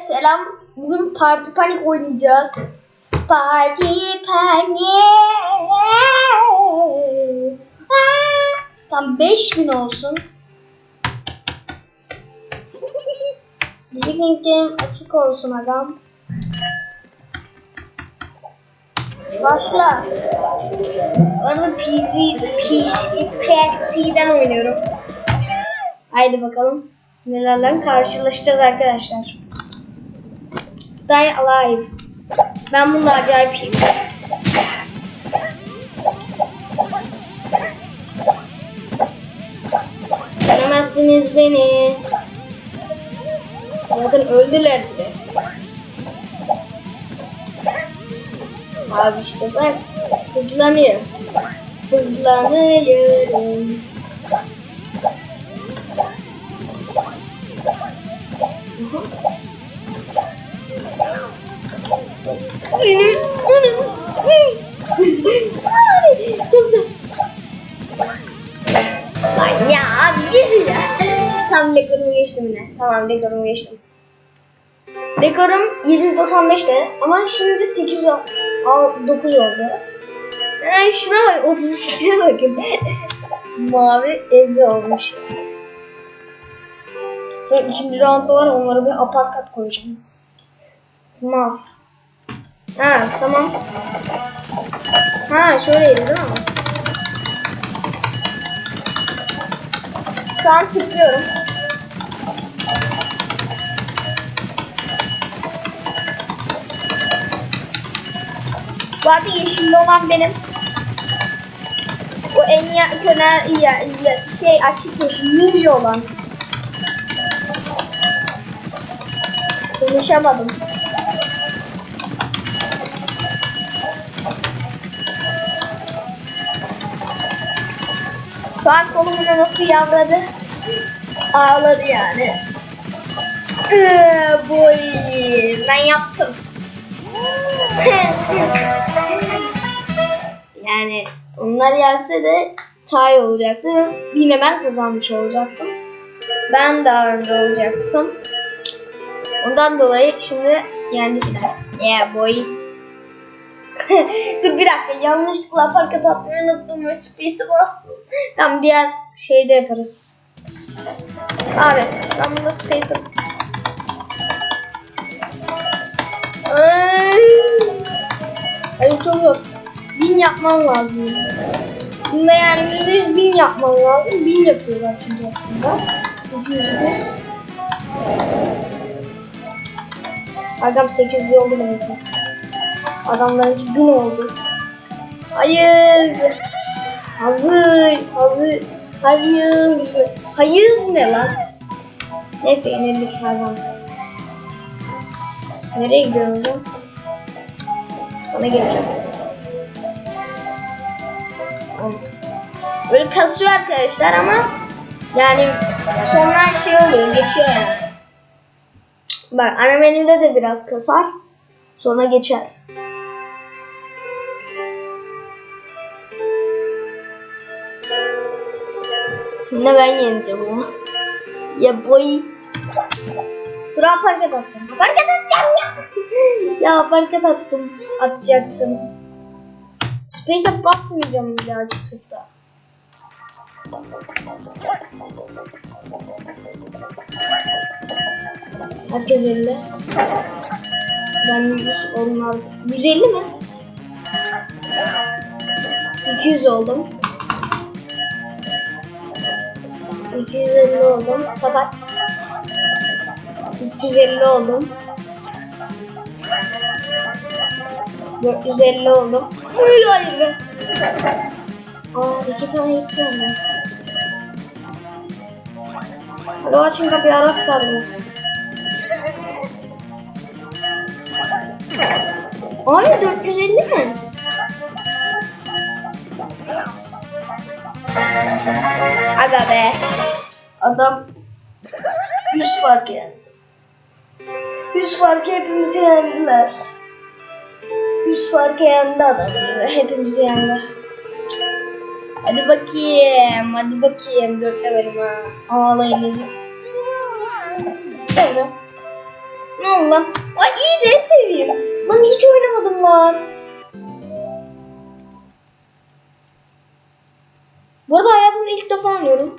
selam. Bugün Parti Panik oynayacağız. Parti Panik. Tam 5000 olsun. Müzik linklerim açık olsun adam. Başla. Orada PC, PC, PC'den oynuyorum. Haydi bakalım. Nelerle karşılaşacağız arkadaşlar. Stay Alive. Ben bunda acayip iyiyim. Göremezsiniz beni. Zaten öldüler bile. Abi işte bak hızlanıyor. Hızlanıyorum. Ay, Çok güzel. Lan ya abi yürü ya. Tam rekorumu geçtim yine. Tamam rekorumu geçtim. Rekorum 795'te ama şimdi 8 ol- al- 9 oldu. Ay şuna bak 33'e bakın. Mavi ezi olmuş. Sonra ikinci roundda var onlara bir aparkat koyacağım. Smas. Ha tamam. Ha şöyleydi değil mi? Şu an tıklıyorum. Bu arada yeşilli olan benim. O en yakın ya, ya, şey açık yeşil ninja olan. Konuşamadım. Kolum yine nasıl yavradı? Ağladı yani. Ee, boy. Ben yaptım. yani onlar gelse de tay olacaktı. Yine ben kazanmış olacaktım. Ben daha önde olacaktım. Ondan dolayı şimdi yendiler. Yeah boy. Dur bir dakika yanlışlıkla parka atmayı unuttum ve space'e bastım. Tamam diğer şeyde yaparız. Abi ben bunda space'e Ay. Ay çok zor. Bin yapman lazım. Bunda yani yüzde bin yapman lazım. Bin yapıyorlar çünkü aslında. Adam 800 oldu demek ki. Adamlarınki bin oldu. Hayır. Hazır. Hazır. Hayır. Hayır ne lan? Neyse yenildik hayvan. Nereye gidiyorum hocam? Sana geleceğim. Böyle kasıyor arkadaşlar ama yani sonra şey oluyor, geçiyor yani. Bak ana menüde de biraz kasar. Sonra geçer. Yine ben yeneceğim ama. Ya boy. Dur aparkat atacağım. Aparkat atacağım ya. ya aparkat attım. Atacaksın. Space'e basmayacağım bir daha YouTube'da. Herkes 50. Ben 100 onlar 150 mi? 200 oldum. 250 oldum. Kapat. 350 oldum. 450 oldum. Uy hayır be. Aa iki tane gitti onlar. Hadi açın kapıyı aras kaldı. Ay 450 mi? Aga be. Adam 100 fark yendi. 100 farkı hepimizi yendiler. 100 farkı yendi adam. Hepimizi yendi. Hadi bakayım. Hadi bakayım. Dört levelim ha. Ağlayın bizi. Öyle. Ne oldu lan? Ay iyice seveyim. Lan hiç oynamadım lan. Hayatımda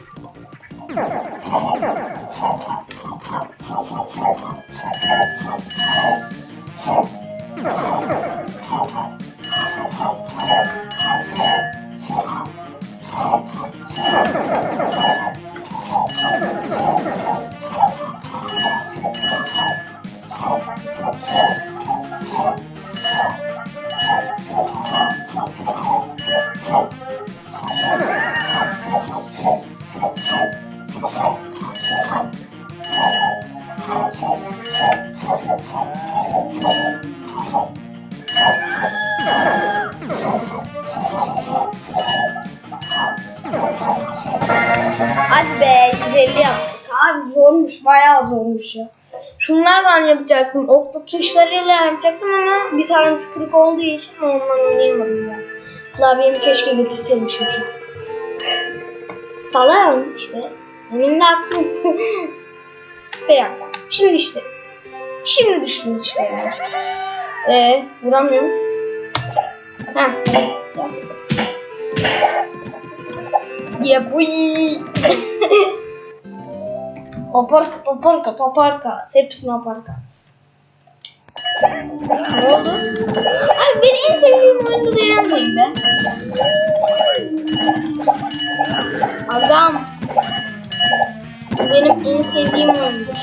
ya. Şunlardan yapacaktım. Okta tuşlarıyla yapacaktım ama bir tanesi kırık olduğu için ondan oynayamadım ben. Klavyemi keşke getirseymişim şu. Salam işte. Benim de aklım. bir dakika. Şimdi işte. Şimdi düştünüz işte yani. Eee vuramıyorum. Ha. Ya bu Aparkat, aparkat, aparkat. Hepsini aparkat. Ne oldu? Ay beni en sevdiğim oyunda da yenmeyin be. Adam. Bu benim en sevdiğim oyundur.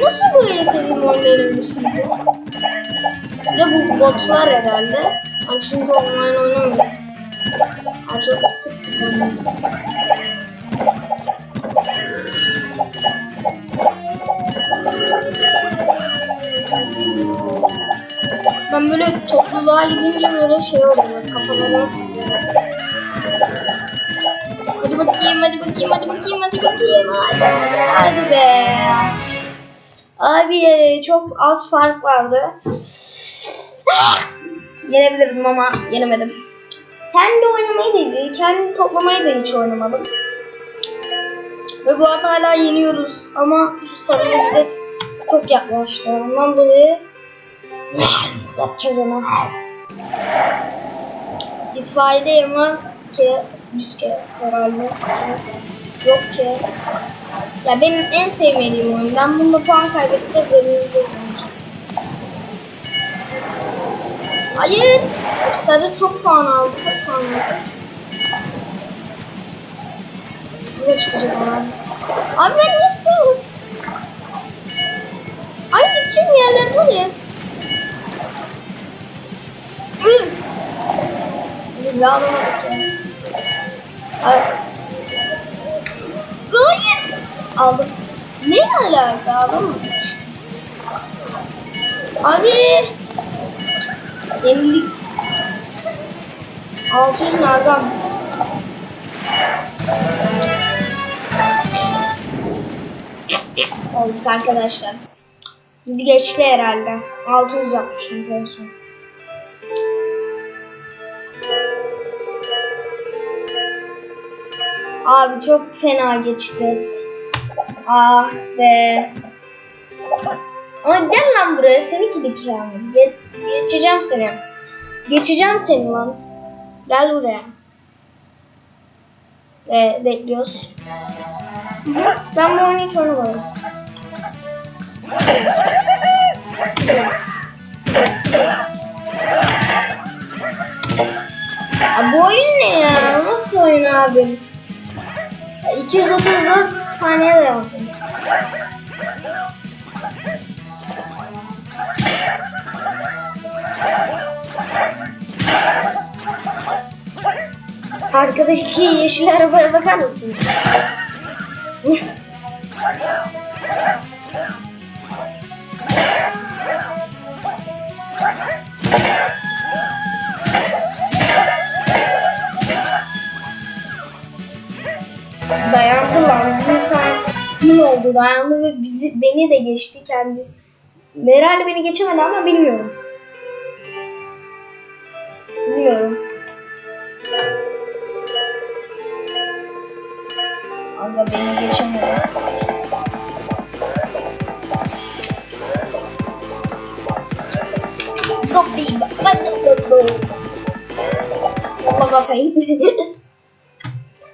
Nasıl böyle sevdiğim oyunu yenebilirsin ki? Bir de bu botlar herhalde. Çünkü online oynamıyorum. Çok sık sık. Ben böyle topluluğa gidince böyle şey oluyor. Kafalarına sıkıyor. Hadi bakayım, hadi bakayım, hadi bakayım, hadi bakayım. Hadi, hadi be. Abi çok az fark vardı. Yenebilirdim ama yenemedim. Kendi oynamayı değil, kendi toplamayı da hiç oynamadım. Ve bu arada hala yeniyoruz ama şu sarıya bize çok yaklaştı. Ondan dolayı yapacağız onu. İtfaiyede ama ki ki herhalde yok ki. Ya benim en sevmediğim oyun. Ben bunda puan kaybedeceğiz elimizde Hayır. Sarı çok puan aldı. Çok puan aldı. Bu da çıkacak abi. Abi ben ne istiyorum? Ay gideceğim yerler buraya. Bir alamadık. Ay. Hayır. Aldım. Ne alaka alamamış. Abi. Yenildik. 600 nereden? Olduk arkadaşlar. Bizi geçti herhalde. 600 yapmışım en son. Abi çok fena geçti. Ah be. Ama gel lan buraya seni kidi Kamil. Ge geçeceğim seni. Geçeceğim seni lan. Gel buraya. Ve bekliyoruz. Ben bu oyunu hiç oynamadım. Ya bu oyun ne ya? Nasıl oyun abi? 234 saniye de yaptım. Arkadaki yeşil arabaya bakar mısın? dayandı lan. Bir sakin oldu dayandı ve bizi beni de geçti kendi. Herhalde beni geçemedi ama bilmiyorum. Aga beni geçemiyor.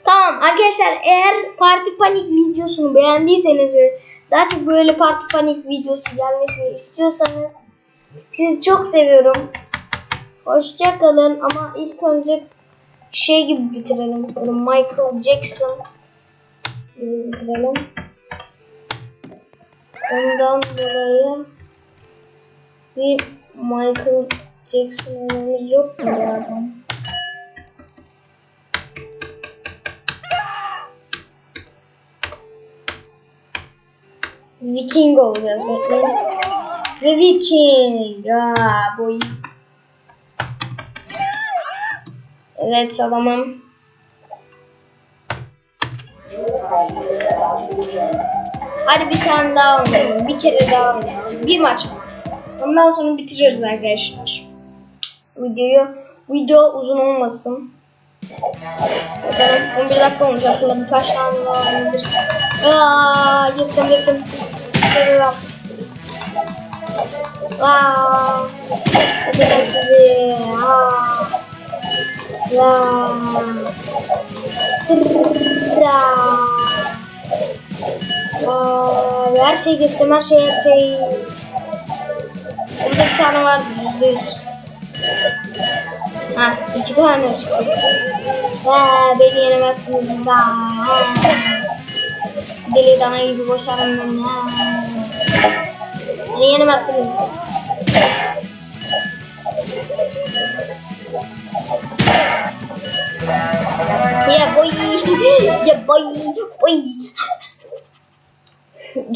Tamam arkadaşlar eğer Parti Panik videosunu beğendiyseniz ve daha çok böyle Parti Panik videosu gelmesini istiyorsanız sizi çok seviyorum. Hoşça kalın ama ilk önce şey gibi bitirelim. Michael Jackson gibi bitirelim. Ondan dolayı bir Michael Jackson olmamız yok mu ya? Viking olacağız bekleyin. Ve Viking. Aa, boy. Evet salamam. Hadi bir tane daha oynayalım. Bir kere daha oynayalım. Bir maç. Ondan sonra bitiriyoruz arkadaşlar. Videoyu video uzun olmasın. Bakalım 11 dakika olmuş aslında birkaç tane daha oynayabiliriz. Aaa yesem yesem yesem. Aaa Acaba sizi. Aaa La. Ra. Aa, her şey geçsem her şey her şey. Burada bir tane var yüzde yüz. Ha iki tane çıktı. Ha beni yenemezsiniz da. Deli dana gibi koşarım ben ya. Beni yenemezsiniz. Ya boy, boy, boy.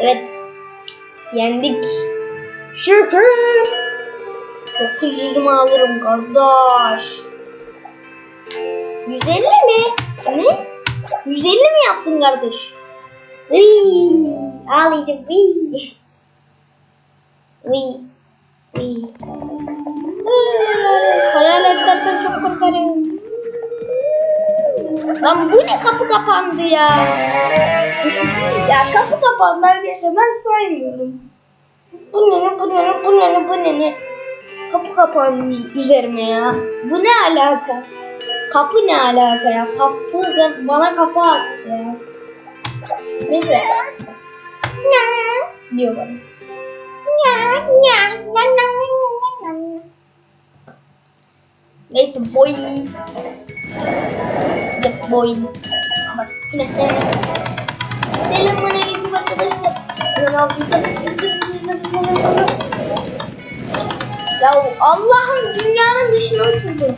evet, yendik. Şükür. 900'ümü alırım kardeş. 150 mi? Ne? 150 mi yaptın kardeş? Iy, ağlayacağım. Iy. Iy. Iy. Hayaletlerden çok korkarım. Lan bu ne kapı kapandı ya? ya kapı kapandı arkadaşlar ben saymıyorum. Bu ne bu ne bu ne bu ne Kapı kapandı üz- üzerime ya. Bu ne alaka? Kapı ne alaka ya? Kapı bana kafa attı ya. Neyse. Ne? diyor bana. Ya ya ya ya ya ya. Neyse boy. Ya boy. Ama yine de. Selamünaleyküm arkadaşlar. Ben Ya Allah'ım dünyanın dışına uçurdu.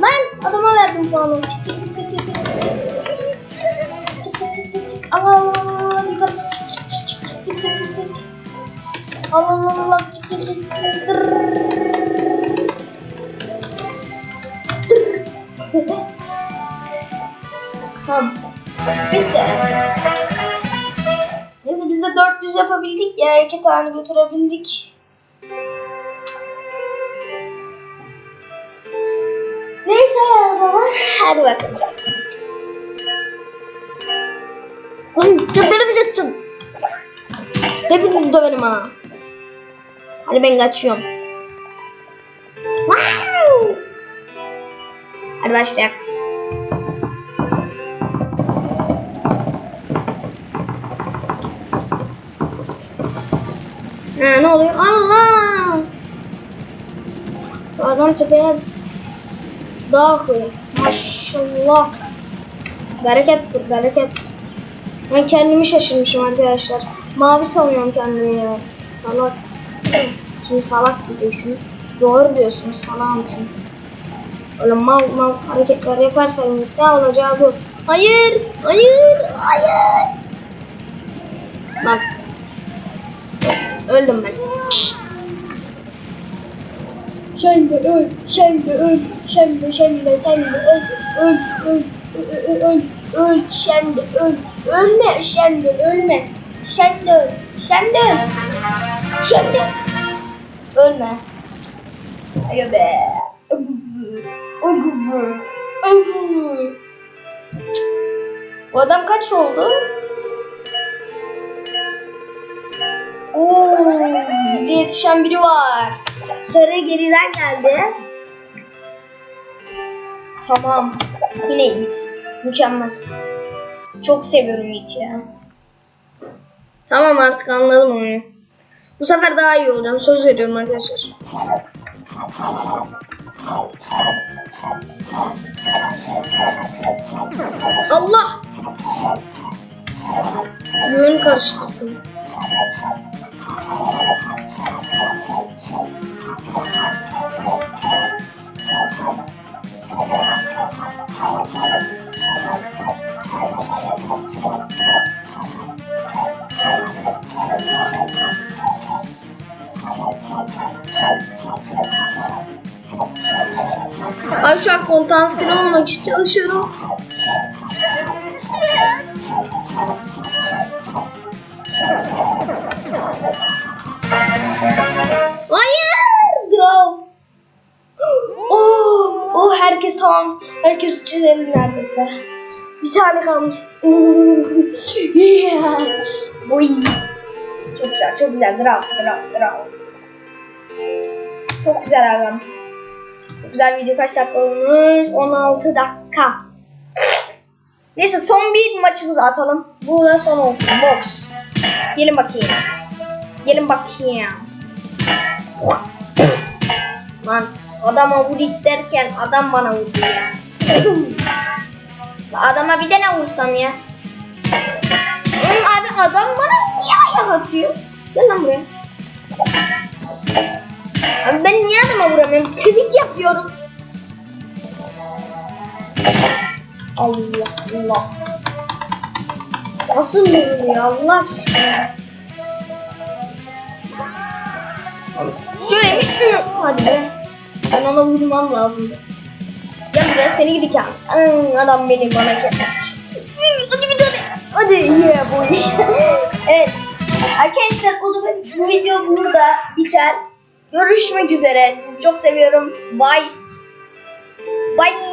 Lan adama verdim puanı. Çık çık çık çık. Çık Tamam. Bitti. Neyse biz de 400 yapabildik ya. iki tane götürebildik. Neyse o zaman hadi bakalım. Lan tepelimi geçeceğim. Hepinizi döverim ha. Hadi ben kaçıyorum. Wow! Hadi başlayalım. Ha, ne oluyor? Allah! Adam tepeye Dahi maşallah. Bereket bu bereket. Ben kendimi şaşırmışım arkadaşlar. Mavi sanıyorum kendimi ya. Salak. Şimdi salak diyeceksiniz. Doğru diyorsunuz salağım çünkü. Öyle mal mal hareketler yaparsan ne olacağı bu. Hayır, hayır, hayır. Bak. Öldüm ben. Sen de öl, sen de öl, sen de sen de sen de öl, öl, öl, öl, öl, öl, öl, sen de öl, ölme, sen de ölme, Sen de öl. Sen de öl. De Ölme. Aga be. Bu adam kaç oldu? Oo, bize yetişen biri var. Sarı geriden geldi. Tamam. Yine Yiğit. Mükemmel. Çok seviyorum Yiğit'i ya. Tamam artık anladım onu. Bu sefer daha iyi olacağım. Söz veriyorum arkadaşlar. Allah! Yön karıştırdım. Abi şu an kontansiyel olmak için çalışıyorum. Hayır! Draw. Oh, oh herkes tamam. Herkes çizelim neredeyse. Bir tane kalmış. yeah. İyi. Çok güzel, çok güzel. Draw, draw, draw. Çok güzel ağam. Güzel video kaç dakika olmuş? 16 dakika. Neyse son bir maçımızı atalım. Bu da son olsun. Box. Gelin bakayım. Gelin bakayım. Lan adama vurik derken adam bana vurdu ya. Adama bir de ne vursam ya? Oğlum abi adam bana niye ayak atıyor? Gel lan buraya. Abi ben niye adama vuramıyorum? Klik yapıyorum. Allah Allah. Nasıl vuruyor Allah aşkına? Şöyle bir sürü. Hadi be. Ben ona vurmam lazım. Gel buraya seni gidik ya. Adam beni bana kesermiş. Hadi bir tane. Hadi yeah boy. evet. Arkadaşlar o zaman bu video burada biter. Görüşmek üzere. Sizi çok seviyorum. Bye. Bye.